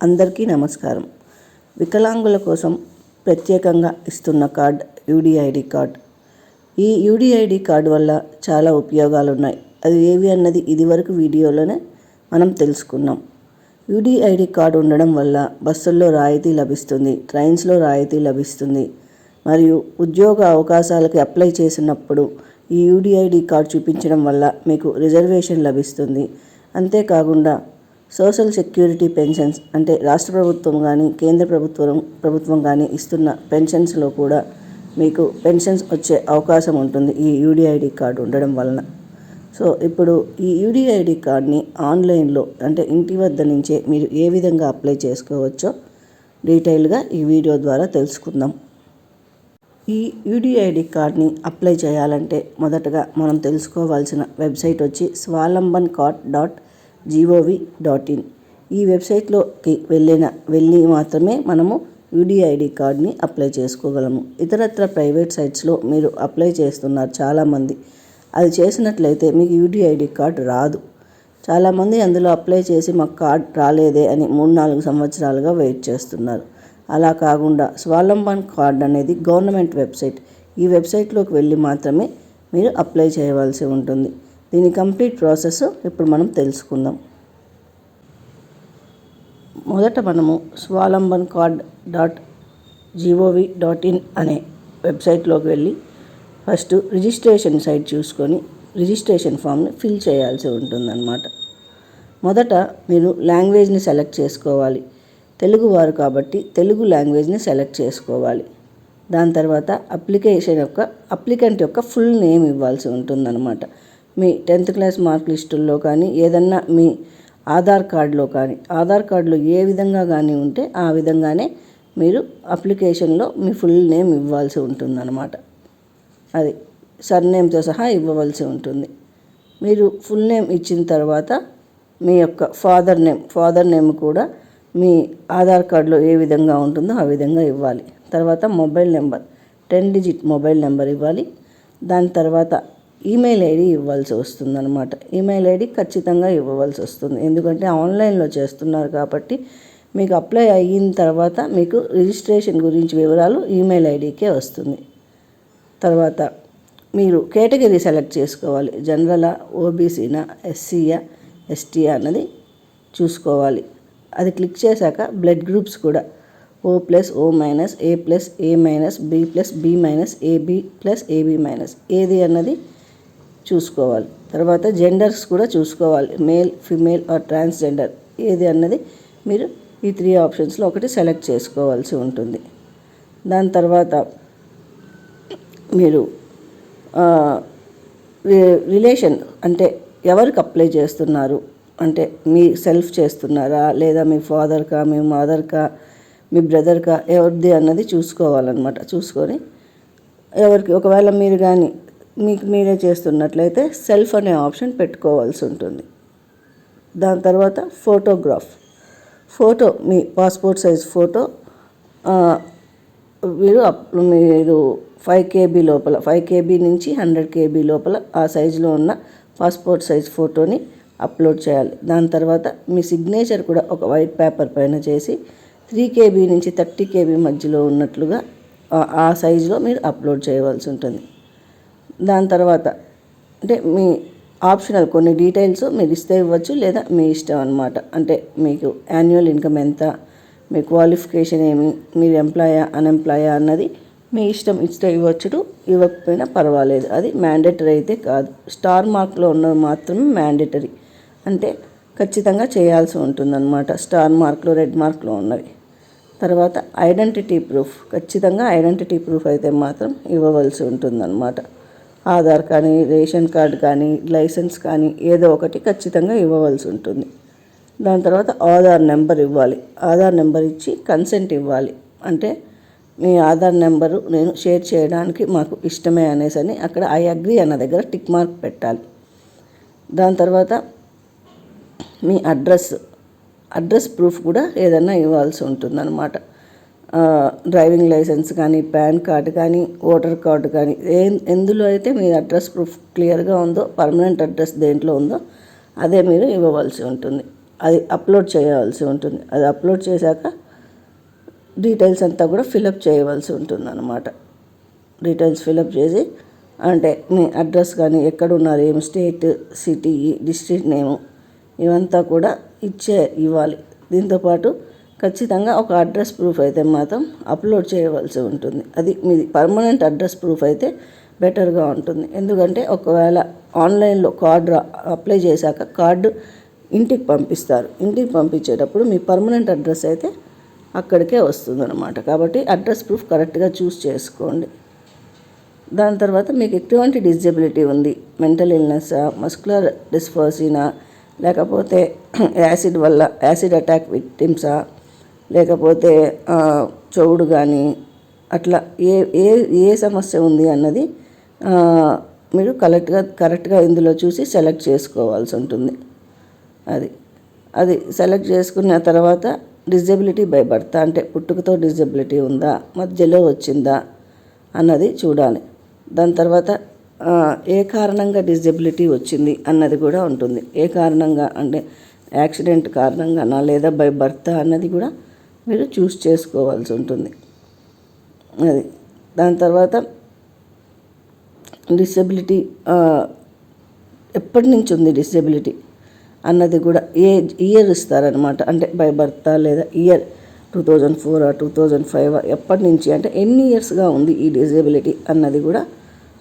అందరికీ నమస్కారం. వికలాంగుల కోసం ప్రత్యేకంగా ఇస్తున్న కార్డ్ యూడిఐడి కార్డ్. ఈ యూడిఐడి కార్డు వల్ల చాలా ఉపయోగాలు ఉన్నాయి అది ఏవి అన్నది ఇదివరకు వీడియోలోనే మనం తెలుసుకున్నాం. యూడిఐడి కార్డు ఉండడం వల్ల బస్సుల్లో రాయితీ లభిస్తుంది ట్రైన్స్లో రాయితీ లభిస్తుంది. మరియు ఉద్యోగ అవకాశాలకి అప్లై చేసినప్పుడు ఈ యూడిఐడి కార్డు చూపించడం వల్ల మీకు రిజర్వేషన్ లభిస్తుంది. అంతేకాకుండా సోషల్ సెక్యూరిటీ పెన్షన్స్ అంటే రాష్ట్ర ప్రభుత్వం కానీ కేంద్ర ప్రభుత్వం ప్రభుత్వం కానీ ఇస్తున్న పెన్షన్స్లో కూడా మీకు పెన్షన్స్ వచ్చే అవకాశం ఉంటుంది ఈ యూడిఐడి కార్డు ఉండడం వలన. సో ఇప్పుడు ఈ యూడిఐడి కార్డ్ని ఆన్లైన్లో అంటే ఇంటి వద్ద నుంచే మీరు ఏ విధంగా అప్లై చేసుకోవచ్చో డీటెయిల్గా ఈ వీడియో ద్వారా తెలుసుకుందాం. ఈ యూడిఐడి కార్డ్ని అప్లై చేయాలంటే మొదటగా మనం తెలుసుకోవాల్సిన వెబ్సైట్ వచ్చి Swavlamban card dot GOV dot in. ఈ వెబ్సైట్లోకి వెళ్ళిన వెళ్ళి మాత్రమే మనము యూడిఐడి కార్డ్ని అప్లై చేసుకోగలము. ఇతరత్ర ప్రైవేట్ సైట్స్లో మీరు అప్లై చేస్తున్నారు చాలామంది. అది చేసినట్లయితే మీకు యూడిఐడి కార్డ్ రాదు. చాలామంది అందులో అప్లై చేసి మాకు కార్డ్ రాలేదే అని మూడు నాలుగు సంవత్సరాలుగా వెయిట్ చేస్తున్నారు. అలా కాకుండా స్వాలంబన్ కార్డ్ అనేది గవర్నమెంట్ వెబ్సైట్. ఈ వెబ్సైట్లోకి వెళ్ళి మాత్రమే మీరు అప్లై చేయవలసి ఉంటుంది. దీని కంప్లీట్ ప్రాసెస్ ఇప్పుడు మనం తెలుసుకుందాం. మొదట మనము Swavlamban card dot GOV dot in అనే వెబ్సైట్లోకి వెళ్ళి ఫస్ట్ రిజిస్ట్రేషన్ సైట్ చూసుకొని రిజిస్ట్రేషన్ ఫామ్ని ఫిల్ చేయాల్సి ఉంటుందన్నమాట. మొదట మీరు లాంగ్వేజ్ని సెలెక్ట్ చేసుకోవాలి. తెలుగువారు కాబట్టి తెలుగు లాంగ్వేజ్ని సెలెక్ట్ చేసుకోవాలి. దాని తర్వాత అప్లికేషన్ యొక్క అప్లికెంట్ యొక్క ఫుల్ నేమ్ ఇవ్వాల్సి ఉంటుందన్నమాట. మీ టెన్త్ క్లాస్ మార్క్ లిస్టుల్లో కానీ ఏదన్నా మీ ఆధార్ కార్డులో కానీ ఆధార్ కార్డులో ఏ విధంగా కానీ ఉంటే ఆ విధంగానే మీరు అప్లికేషన్లో మీ ఫుల్ నేమ్ ఇవ్వాల్సి ఉంటుందన్నమాట. అది సర్నేమ్తో సహా ఇవ్వవలసి ఉంటుంది. మీరు ఫుల్ నేమ్ ఇచ్చిన తర్వాత మీ యొక్క ఫాదర్ నేమ్ ఫాదర్ నేమ్ కూడా మీ ఆధార్ కార్డులో ఏ విధంగా ఉంటుందో ఆ విధంగా ఇవ్వాలి. తర్వాత mobile number ten digit mobile number ఇవ్వాలి. దాని తర్వాత ఈమెయిల్ ఐడి ఇవ్వాల్సి వస్తుంది అనమాట ఈమెయిల్ ఐడి ఖచ్చితంగా ఇవ్వవలసి వస్తుంది. ఎందుకంటే ఆన్లైన్లో చేస్తున్నారు కాబట్టి మీకు అప్లై అయిన తర్వాత మీకు రిజిస్ట్రేషన్ గురించి వివరాలు ఈమెయిల్ ఐడికే వస్తుంది. తర్వాత మీరు కేటగిరీ సెలెక్ట్ చేసుకోవాలి. జనరలా ఓబీసీనా ఎస్సీయా ఎస్టీయా అన్నది చూసుకోవాలి. అది క్లిక్ చేశాక బ్లడ్ గ్రూప్స్ కూడా. O plus O minus A plus A minus B plus B minus AB plus AB minus ఏది అన్నది చూసుకోవాలి. తర్వాత జెండర్స్ కూడా చూసుకోవాలి. మేల్ ఫిమేల్ ఆర్ ట్రాన్స్జెండర్ ఏది అన్నది మీరు ఈ త్రీ ఆప్షన్స్లో ఒకటి సెలెక్ట్ చేసుకోవాల్సి ఉంటుంది. దాని తర్వాత మీరు రిలేషన్ అంటే ఎవరికి అప్లై చేస్తున్నారు? అంటే మీ సెల్ఫ్ చేస్తున్నారా? లేదా మీ ఫాదర్కా మీ మదర్కా మీ బ్రదర్కా ఎవరిది అన్నది చూసుకోవాలన్నమాట. చూసుకొని ఎవరికి ఒకవేళ మీరు కానీ మీకు మీరే చేస్తున్నట్లయితే సెల్ఫ్ అనే ఆప్షన్ పెట్టుకోవాల్సి ఉంటుంది. దాని తర్వాత ఫోటోగ్రాఫ్. ఫోటో మీ పాస్పోర్ట్ సైజ్ ఫోటో మీరు మీరు ఫైవ్ కేబీ లోపల ఫైవ్ కేబీ నుంచి హండ్రెడ్ కేబీ లోపల ఆ సైజులో ఉన్న పాస్పోర్ట్ సైజ్ ఫోటోని అప్లోడ్ చేయాలి. దాని తర్వాత మీ సిగ్నేచర్ కూడా ఒక వైట్ పేపర్ పైన చేసి త్రీ కేబీ నుంచి థర్టీ కేబీ మధ్యలో ఉన్నట్లుగా ఆ సైజులో మీరు అప్లోడ్ చేయవలసి ఉంటుంది. దాని తర్వాత అంటే మీ ఆప్షనల్ కొన్ని డీటెయిల్స్ మీరు ఇస్తే ఇవ్వచ్చు లేదా మీ ఇష్టం అనమాట అంటే మీకు యాన్యువల్ ఇన్కమ్ ఎంత మీ క్వాలిఫికేషన్ ఏమి మీరు ఎంప్లాయా అన్ఎంప్లాయా అన్నది మీ ఇష్టం ఇస్తే ఇవ్వచ్చు ఇవ్వకపోయినా పర్వాలేదు. అది మ్యాండేటరీ అయితే కాదు. స్టార్ మార్క్లో ఉన్నది మాత్రమే మ్యాండేటరీ అంటే ఖచ్చితంగా చేయాల్సి ఉంటుందన్నమాట. స్టార్ మార్క్లో రెడ్ మార్క్లో ఉన్నవి. తర్వాత ఐడెంటిటీ ప్రూఫ్ ఖచ్చితంగా ఐడెంటిటీ ప్రూఫ్ అయితే మాత్రం ఇవ్వవలసి ఉంటుందన్నమాట. ఆధార్ కానీ రేషన్ కార్డ్ కానీ లైసెన్స్ కానీ ఏదో ఒకటి ఖచ్చితంగా ఇవ్వవలసి ఉంటుంది. దాని తర్వాత ఆధార్ నెంబర్ ఇవ్వాలి. ఆధార్ నెంబర్ ఇచ్చి కన్సెంట్ ఇవ్వాలి. అంటే మీ ఆధార్ నెంబరు నేను షేర్ చేయడానికి మాకు ఇష్టమే అనేసి అని అక్కడ ఐ అగ్రి అన్న దగ్గర టిక్ మార్క్ పెట్టాలి. దాని తర్వాత మీ అడ్రస్ అడ్రస్ ప్రూఫ్ కూడా ఏదన్నా ఇవ్వాల్సి ఉంటుందన్నమాట. డ్రైవింగ్ లైసెన్స్ కానీ పాన్ కార్డు కానీ ఓటర్ కార్డు కానీ ఏ ఎందులో అయితే మీ అడ్రస్ ప్రూఫ్ క్లియర్గా ఉందో పర్మనెంట్ అడ్రస్ దేంట్లో ఉందో అదే మీరు ఇవ్వవలసి ఉంటుంది. అది అప్లోడ్ చేయవలసి ఉంటుంది. అది అప్లోడ్ చేశాక డీటెయిల్స్ అంతా కూడా ఫిలప్ చేయవలసి ఉంటుంది అన్నమాట డీటెయిల్స్ ఫిలప్ చేసి అంటే మీ అడ్రస్ కానీ ఎక్కడ ఉన్నారు ఏం స్టేట్ సిటీ డిస్ట్రిక్ట్ నేము ఇవంతా కూడా ఇచ్చే ఇవ్వాలి. దీంతోపాటు ఖచ్చితంగా ఒక అడ్రస్ ప్రూఫ్ అయితే మాత్రం అప్లోడ్ చేయవలసి ఉంటుంది. అది మీది పర్మనెంట్ అడ్రస్ ప్రూఫ్ అయితే బెటర్గా ఉంటుంది. ఎందుకంటే ఒకవేళ ఆన్లైన్లో కార్డు అప్లై చేశాక కార్డు ఇంటికి పంపిస్తారు. ఇంటికి పంపించేటప్పుడు మీ పర్మనెంట్ అడ్రస్ అయితే అక్కడికే వస్తుందన్నమాట. కాబట్టి అడ్రస్ ప్రూఫ్ కరెక్ట్గా చూస్ చేసుకోండి. దాని తర్వాత మీకు ఎటువంటి డిజబిలిటీ ఉంది మెంటల్ ఇల్నెస్ మస్కులర్ డిస్ఫర్సీనా లేకపోతే యాసిడ్ వల్ల యాసిడ్ అటాక్ విక్టిమ్సా లేకపోతే ఆ, చెవుడు కానీ అట్లా ఏ ఏ ఏ సమస్య ఉంది అన్నది మీరు కరెక్ట్గా కరెక్ట్గా ఇందులో చూసి సెలెక్ట్ చేసుకోవాల్సి ఉంటుంది. అది అది సెలెక్ట్ చేసుకున్న తర్వాత డిజబిలిటీ బై బర్త్ అంటే పుట్టుకతో డిజబిలిటీ ఉందా మధ్యలో వచ్చిందా అన్నది చూడాలి. దాని తర్వాత ఏ కారణంగా డిజబిలిటీ వచ్చింది అన్నది కూడా ఉంటుంది. ఏ కారణంగా అంటే యాక్సిడెంట్ కారణంగానా లేదా బై బర్త్ అన్నది కూడా మీరు చూస్ చేసుకోవాల్సి ఉంటుంది. అది. దాని తర్వాత డిసెబిలిటీ ఎప్పటి నుంచి ఉంది డిసెబిలిటీ అన్నది కూడా ఏ ఇయర్ ఇస్తారనమాట అంటే బై బర్త్ లేదా year two thousand four two thousand five ఎప్పటి నుంచి అంటే ఎన్ని ఇయర్స్గా ఉంది ఈ డిజేబిలిటీ అన్నది కూడా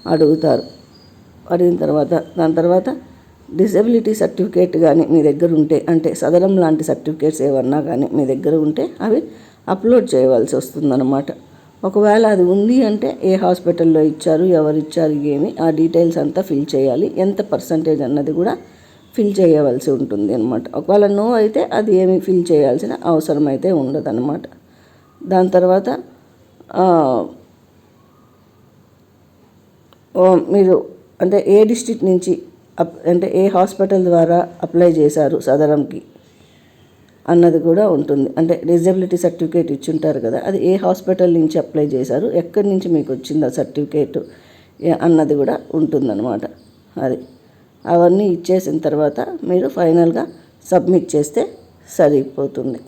అడుగుతారు. అడిగిన తర్వాత దాని తర్వాత డిజబిలిటీ సర్టిఫికేట్ కానీ మీ దగ్గర ఉంటే అంటే సదరం లాంటి సర్టిఫికేట్స్ ఏమన్నా కానీ మీ దగ్గర ఉంటే అవి అప్లోడ్ చేయవలసి వస్తుందన్నమాట. ఒకవేళ అది ఉంది అంటే ఏ హాస్పిటల్లో ఇచ్చారు ఎవరు ఇచ్చారు ఏమి ఆ డీటెయిల్స్ అంతా ఫిల్ చేయాలి. ఎంత పర్సంటేజ్ అన్నది కూడా ఫిల్ చేయవలసి ఉంటుంది అనమాట ఒకవేళ నో అయితే అది ఏమి ఫిల్ చేయాల్సిన అవసరం అయితే ఉండదు అనమాట దాని తర్వాత మీరు అంటే ఏ డిస్టిక్ నుంచి అంటే ఏ హాస్పిటల్ ద్వారా అప్లై చేశారు సదరంకి అన్నది కూడా ఉంటుంది. అంటే డిజబిలిటీ సర్టిఫికేట్ ఇచ్చుంటారు కదా అది ఏ హాస్పిటల్ నుంచి అప్లై చేశారు ఎక్కడి నుంచి మీకు వచ్చింది ఆ సర్టిఫికేట్ అన్నది కూడా ఉంటుందన్నమాట. అది అవన్నీ ఇచ్చేసిన తర్వాత మీరు ఫైనల్గా సబ్మిట్ చేస్తే సరిపోతుంది.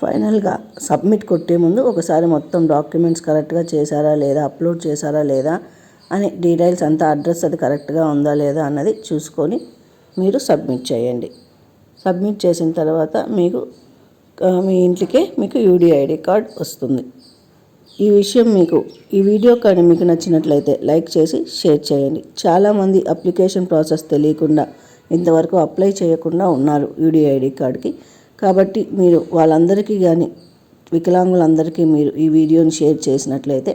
ఫైనల్గా సబ్మిట్ కొట్టే ముందు ఒకసారి మొత్తం డాక్యుమెంట్స్ కరెక్ట్గా చేశారా లేదా అప్లోడ్ చేశారా లేదా అని డీటెయిల్స్ అంతా అడ్రస్ అది కరెక్ట్గా ఉందా లేదా అన్నది చూసుకొని మీరు సబ్మిట్ చేయండి. సబ్మిట్ చేసిన తర్వాత మీకు మీ ఇంటికే మీకు యూడిఐడి కార్డ్ వస్తుంది. ఈ విషయం మీకు ఈ వీడియో కానీ మీకు నచ్చినట్లయితే లైక్ చేసి షేర్ చేయండి. చాలామంది అప్లికేషన్ ప్రాసెస్ తెలియకుండా ఇంతవరకు అప్లై చేయకుండా ఉన్నారు యూడిఐడి కార్డ్కి. కాబట్టి మీరు వాళ్ళందరికీ కానీ వికలాంగులందరికీ మీరు ఈ వీడియోని షేర్ చేసినట్లయితే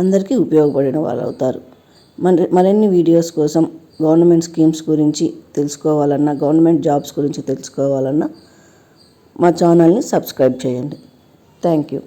అందరికీ ఉపయోగపడిన వాళ్ళు అవుతారు మరి మరిన్ని వీడియోస్ కోసం గవర్నమెంట్ స్కీమ్స్ గురించి తెలుసుకోవాలన్నా గవర్నమెంట్ జాబ్స్ గురించి తెలుసుకోవాలన్నా మా ఛానల్ని సబ్స్క్రైబ్ చేయండి. Thank you.